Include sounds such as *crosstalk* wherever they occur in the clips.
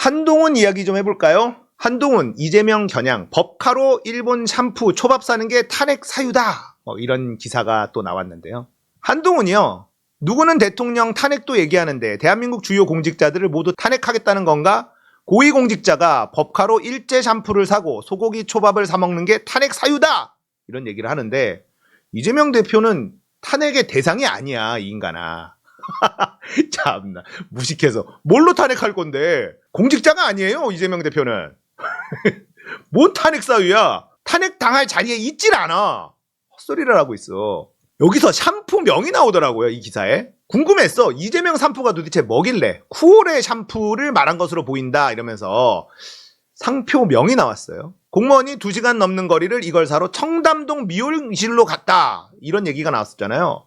한동훈 이야기 좀 해볼까요? 한동훈, 이재명 겨냥, 법카로 일본 샴푸 초밥 사는 게 탄핵 사유다. 뭐 이런 기사가 또 나왔는데요. 한동훈이요. 누구는 대통령 탄핵도 얘기하는데 대한민국 주요 공직자들을 모두 탄핵하겠다는 건가? 고위공직자가 법카로 일제 샴푸를 사고 소고기 초밥을 사 먹는 게 탄핵 사유다. 이런 얘기를 하는데 이재명 대표는 탄핵의 대상이 아니야, 이 인간아. *laughs* 참나. 무식해서. 뭘로 탄핵할 건데? 공직자가 아니에요 이재명 대표는. *laughs* 뭔 탄핵 사유야? 탄핵 당할 자리에 있질 않아. 헛소리를 하고 있어. 여기서 샴푸 명이 나오더라고요 이 기사에. 궁금했어. 이재명 샴푸가 도대체 뭐길래? 쿠올의 샴푸를 말한 것으로 보인다 이러면서 상표 명이 나왔어요. 공무원이 2시간 넘는 거리를 이걸 사러 청담동 미용실로 갔다. 이런 얘기가 나왔었잖아요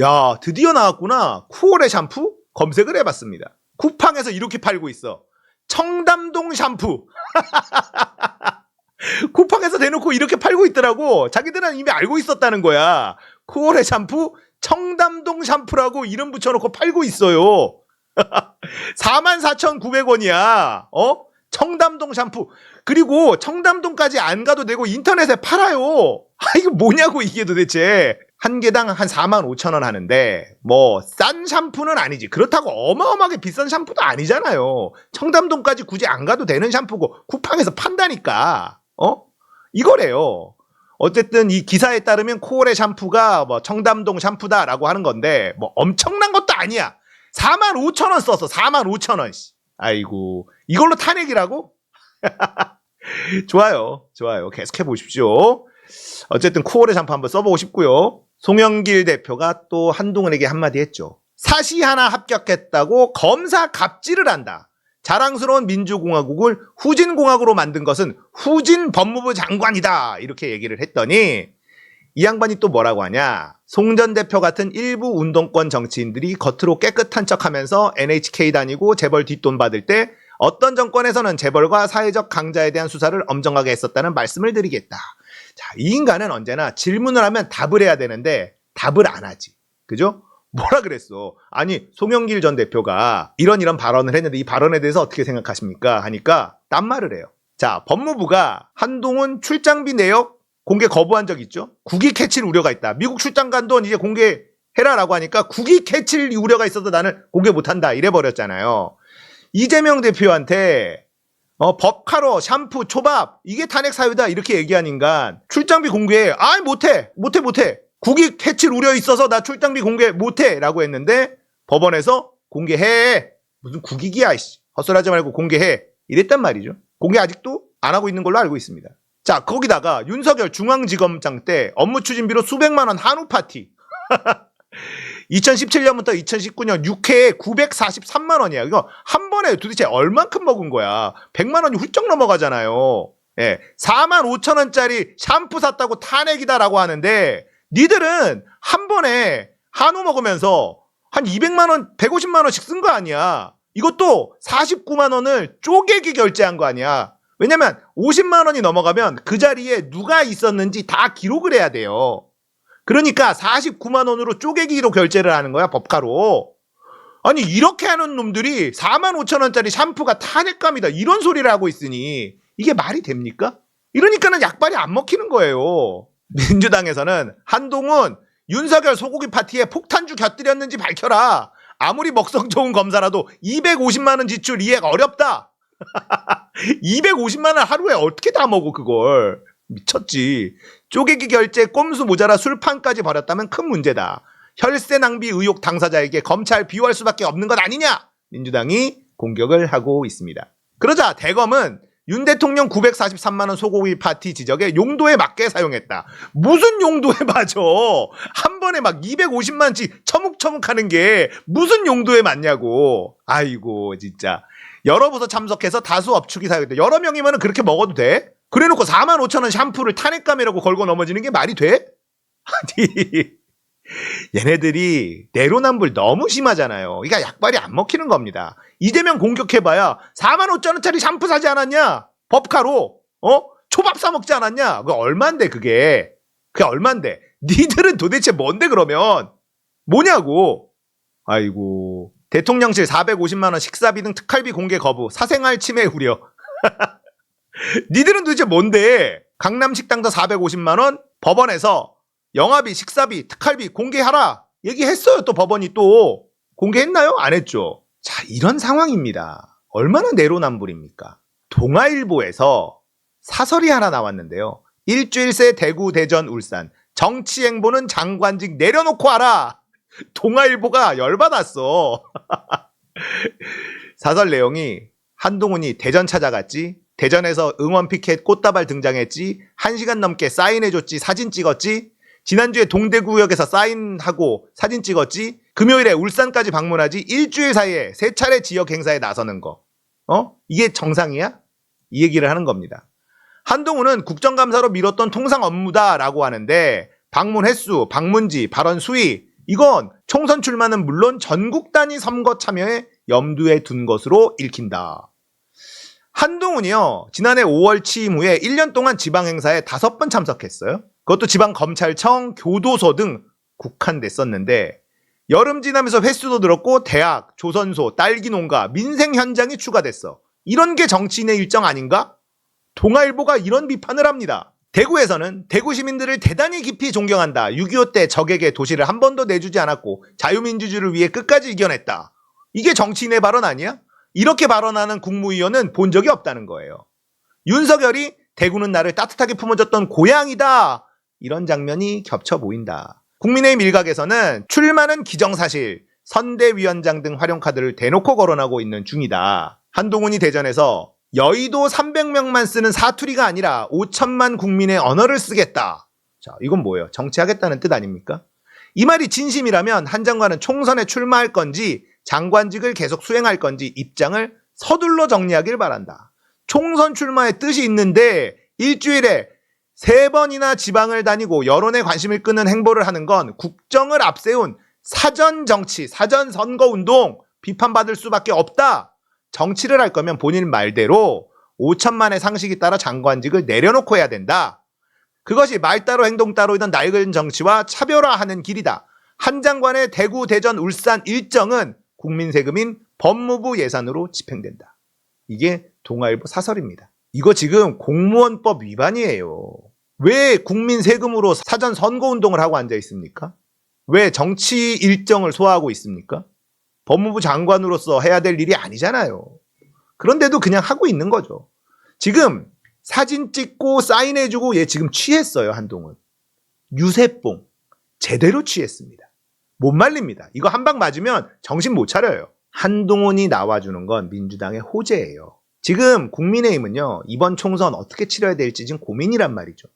야, 드디어 나왔구나. 쿠올의 샴푸? 검색을 해봤습니다. 쿠팡에서 이렇게 팔고 있어. 청담동 샴푸. *laughs* 쿠팡에서 대놓고 이렇게 팔고 있더라고. 자기들은 이미 알고 있었다는 거야. 쿠올의 샴푸, 청담동 샴푸라고 이름 붙여놓고 팔고 있어요. *laughs* 44,900원이야. 어? 청담동 샴푸. 그리고 청담동까지 안 가도 되고 인터넷에 팔아요. 아, 이거 뭐냐고 이게 도대체. 한 개당 한 4만 5천 원 하는데 뭐 싼 샴푸는 아니지. 그렇다고 어마어마하게 비싼 샴푸도 아니잖아요. 청담동까지 굳이 안 가도 되는 샴푸고 쿠팡에서 판다니까. 어? 이거래요. 어쨌든 이 기사에 따르면 코올의 샴푸가 뭐 청담동 샴푸다라고 하는 건데 뭐 엄청난 것도 아니야. 4만 5천 원 썼어. 4만 5천 원. 씨. 아이고 이걸로 탄핵이라고? *laughs* 좋아요. 좋아요. 계속해 보십시오. 어쨌든 코올의 샴푸 한번 써보고 싶고요. 송영길 대표가 또 한동훈에게 한마디 했죠. 사시 하나 합격했다고 검사 갑질을 한다. 자랑스러운 민주공화국을 후진공화국으로 만든 것은 후진 법무부 장관이다. 이렇게 얘기를 했더니 이 양반이 또 뭐라고 하냐. 송 전 대표 같은 일부 운동권 정치인들이 겉으로 깨끗한 척 하면서 NHK 다니고 재벌 뒷돈 받을 때 어떤 정권에서는 재벌과 사회적 강자에 대한 수사를 엄정하게 했었다는 말씀을 드리겠다. 자, 이 인간은 언제나 질문을 하면 답을 해야 되는데 답을 안 하지. 그죠? 뭐라 그랬어? 아니, 송영길 전 대표가 이런 이런 발언을 했는데 이 발언에 대해서 어떻게 생각하십니까? 하니까 딴 말을 해요. 자, 법무부가 한동훈 출장비 내역 공개 거부한 적 있죠? 국익 해칠 우려가 있다. 미국 출장 간 돈 이제 공개해라라고 하니까 국익 해칠 우려가 있어서 나는 공개 못한다. 이래 버렸잖아요. 이재명 대표한테 어, 법카로, 샴푸, 초밥, 이게 탄핵 사유다, 이렇게 얘기한 인간, 출장비 공개, 아이, 못해, 못해, 못해. 국익 해칠 우려 있어서 나 출장비 공개 못해, 라고 했는데, 법원에서 공개해. 무슨 국익이야, 이씨. 헛소리하지 말고 공개해. 이랬단 말이죠. 공개 아직도 안 하고 있는 걸로 알고 있습니다. 자, 거기다가 윤석열 중앙지검장 때 업무 추진비로 수백만 원 한우 파티. *laughs* 2017년부터 2019년 6회에 943만 원이야. 이거 한 번에 도대체 얼만큼 먹은 거야? 100만 원이 훌쩍 넘어가잖아요. 예. 4만 5천 원짜리 샴푸 샀다고 탄핵이다라고 하는데 니들은 한 번에 한우 먹으면서 한 200만 원, 150만 원씩 쓴 거 아니야. 이것도 49만 원을 쪼개기 결제한 거 아니야. 왜냐면 50만 원이 넘어가면 그 자리에 누가 있었는지 다 기록을 해야 돼요. 그러니까 49만 원으로 쪼개기로 결제를 하는 거야, 법카로. 아니, 이렇게 하는 놈들이 4만 5천 원짜리 샴푸가 탄핵감이다. 이런 소리를 하고 있으니 이게 말이 됩니까? 이러니까는 약발이 안 먹히는 거예요. 민주당에서는 한동훈 윤석열 소고기 파티에 폭탄주 곁들였는지 밝혀라. 아무리 먹성 좋은 검사라도 250만 원 지출 이해가 어렵다. *laughs* 250만 원 하루에 어떻게 다 먹어 그걸. 미쳤지. 쪼개기 결제 꼼수 모자라 술판까지 벌였다면 큰 문제다. 혈세 낭비 의혹 당사자에게 검찰 비호할 수밖에 없는 것 아니냐? 민주당이 공격을 하고 있습니다. 그러자 대검은 윤 대통령 943만 원 소고기 파티 지적에 용도에 맞게 사용했다. 무슨 용도에 *laughs* 맞아? 한 번에 막 250만씩 처묵처묵 하는 게 무슨 용도에 맞냐고. 아이고 진짜. 여러 부서 참석해서 다수 업축이 사용됐다. 여러 명이면 그렇게 먹어도 돼? 그래놓고 4만 5천 원 샴푸를 탄핵감이라고 걸고 넘어지는 게 말이 돼? *laughs* 아니 얘네들이 내로남불 너무 심하잖아요. 그러니까 약발이 안 먹히는 겁니다. 이재명 공격해봐야 4만 5천 원짜리 샴푸 사지 않았냐? 법카로 어 초밥 사 먹지 않았냐? 그거 얼만데 그게? 그게 얼만데? 니들은 도대체 뭔데 그러면 뭐냐고? 아이고 대통령실 450만 원 식사비 등 특활비 공개 거부, 사생활 침해 우려. *laughs* 니들은 도대체 뭔데? 강남 식당도 450만 원, 법원에서 영화비, 식사비, 특활비 공개하라. 얘기했어요. 또 법원이 또 공개했나요? 안 했죠. 자, 이런 상황입니다. 얼마나 내로남불입니까? 동아일보에서 사설이 하나 나왔는데요. 일주일 새 대구, 대전, 울산 정치 행보는 장관직 내려놓고 하라. 동아일보가 열받았어. *laughs* 사설 내용이 한동훈이 대전 찾아갔지. 대전에서 응원 피켓 꽃다발 등장했지. 한 시간 넘게 사인해줬지. 사진 찍었지. 지난주에 동대구역에서 사인하고 사진 찍었지. 금요일에 울산까지 방문하지. 일주일 사이에 세 차례 지역 행사에 나서는 거. 어? 이게 정상이야? 이 얘기를 하는 겁니다. 한동훈은 국정감사로 미뤘던 통상 업무다라고 하는데 방문 횟수, 방문지, 발언 수위 이건 총선 출마는 물론 전국 단위 선거 참여에 염두에 둔 것으로 읽힌다. 한동훈이요. 지난해 5월 취임 후에 1년 동안 지방 행사에 다섯 번 참석했어요. 그것도 지방 검찰청, 교도소 등 국한됐었는데 여름 지나면서 횟수도 늘었고 대학, 조선소, 딸기 농가, 민생 현장이 추가됐어. 이런 게 정치인의 일정 아닌가? 동아일보가 이런 비판을 합니다. 대구에서는 대구 시민들을 대단히 깊이 존경한다. 6.25 때 적에게 도시를 한 번도 내주지 않았고 자유민주주의를 위해 끝까지 이겨냈다. 이게 정치인의 발언 아니야? 이렇게 발언하는 국무위원은 본 적이 없다는 거예요. 윤석열이 대구는 나를 따뜻하게 품어줬던 고향이다. 이런 장면이 겹쳐 보인다. 국민의힘 일각에서는 출마는 기정사실, 선대위원장 등 활용카드를 대놓고 거론하고 있는 중이다. 한동훈이 대전에서 여의도 300명만 쓰는 사투리가 아니라 5천만 국민의 언어를 쓰겠다. 자, 이건 뭐예요? 정치하겠다는 뜻 아닙니까? 이 말이 진심이라면 한 장관은 총선에 출마할 건지 장관직을 계속 수행할 건지 입장을 서둘러 정리하길 바란다. 총선 출마의 뜻이 있는데 일주일에 세 번이나 지방을 다니고 여론의 관심을 끄는 행보를 하는 건 국정을 앞세운 사전 정치, 사전 선거 운동 비판받을 수밖에 없다. 정치를 할 거면 본인 말대로 5천만의 상식이 따라 장관직을 내려놓고 해야 된다. 그것이 말 따로 행동 따로이던 낡은 정치와 차별화하는 길이다. 한 장관의 대구, 대전, 울산 일정은 국민 세금인 법무부 예산으로 집행된다. 이게 동아일보 사설입니다. 이거 지금 공무원법 위반이에요. 왜 국민 세금으로 사전 선거 운동을 하고 앉아 있습니까? 왜 정치 일정을 소화하고 있습니까? 법무부 장관으로서 해야 될 일이 아니잖아요. 그런데도 그냥 하고 있는 거죠. 지금 사진 찍고 사인해주고 얘 지금 취했어요, 한동훈. 유세뽕. 제대로 취했습니다. 못 말립니다. 이거 한 방 맞으면 정신 못 차려요. 한동훈이 나와주는 건 민주당의 호재예요. 지금 국민의힘은요, 이번 총선 어떻게 치러야 될지 지금 고민이란 말이죠.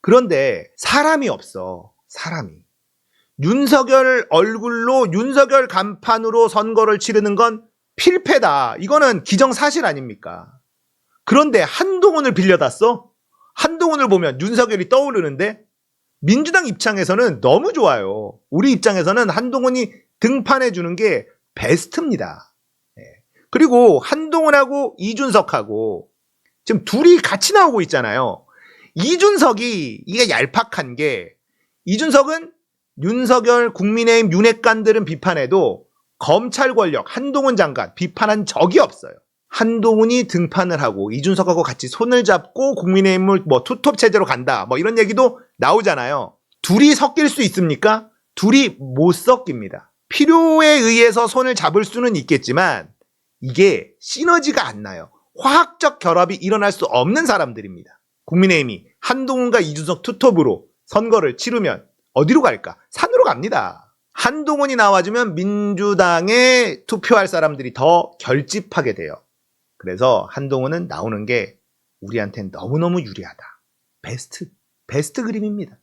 그런데 사람이 없어. 사람이. 윤석열 얼굴로 윤석열 간판으로 선거를 치르는 건 필패다. 이거는 기정사실 아닙니까? 그런데 한동훈을 빌려다 써? 한동훈을 보면 윤석열이 떠오르는데 민주당 입장에서는 너무 좋아요. 우리 입장에서는 한동훈이 등판해 주는 게 베스트입니다. 예. 그리고 한동훈하고 이준석하고 지금 둘이 같이 나오고 있잖아요. 이준석이 이게 얄팍한 게 이준석은 윤석열 국민의힘 윤핵관들은 비판해도 검찰 권력 한동훈 장관 비판한 적이 없어요. 한동훈이 등판을 하고 이준석하고 같이 손을 잡고 국민의힘을 뭐 투톱 체제로 간다 뭐 이런 얘기도 나오잖아요. 둘이 섞일 수 있습니까? 둘이 못 섞입니다. 필요에 의해서 손을 잡을 수는 있겠지만 이게 시너지가 안 나요. 화학적 결합이 일어날 수 없는 사람들입니다. 국민의힘이 한동훈과 이준석 투톱으로 선거를 치르면 어디로 갈까? 산으로 갑니다. 한동훈이 나와주면 민주당에 투표할 사람들이 더 결집하게 돼요. 그래서 한동훈은 나오는 게 우리한테는 너무너무 유리하다. 베스트, 베스트 그림입니다.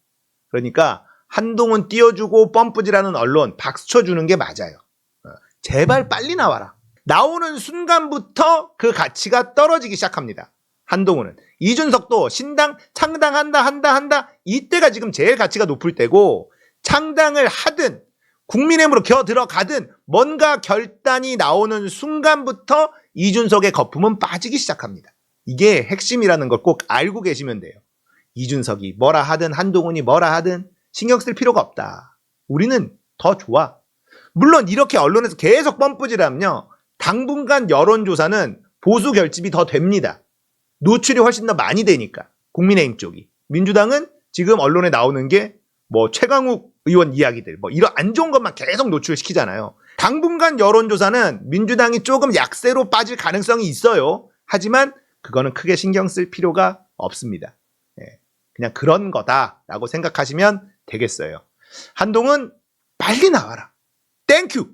그러니까 한동훈 띄워주고 펌프질하는 언론 박수 쳐주는 게 맞아요. 어, 제발 빨리 나와라. 나오는 순간부터 그 가치가 떨어지기 시작합니다. 한동훈은. 이준석도 신당 창당한다 한다 한다 이때가 지금 제일 가치가 높을 때고 창당을 하든 국민의힘으로 겨 들어가든 뭔가 결단이 나오는 순간부터 이준석의 거품은 빠지기 시작합니다. 이게 핵심이라는 걸 꼭 알고 계시면 돼요. 이준석이 뭐라 하든 한동훈이 뭐라 하든 신경 쓸 필요가 없다. 우리는 더 좋아. 물론 이렇게 언론에서 계속 뻔뿌질하면요. 당분간 여론조사는 보수 결집이 더 됩니다. 노출이 훨씬 더 많이 되니까. 국민의힘 쪽이. 민주당은 지금 언론에 나오는 게 뭐 최강욱 의원 이야기들 뭐 이런 안 좋은 것만 계속 노출시키잖아요. 당분간 여론조사는 민주당이 조금 약세로 빠질 가능성이 있어요. 하지만 그거는 크게 신경 쓸 필요가 없습니다. 예, 그냥 그런 거다라고 생각하시면 되겠어요. 한동훈 빨리 나와라. 땡큐.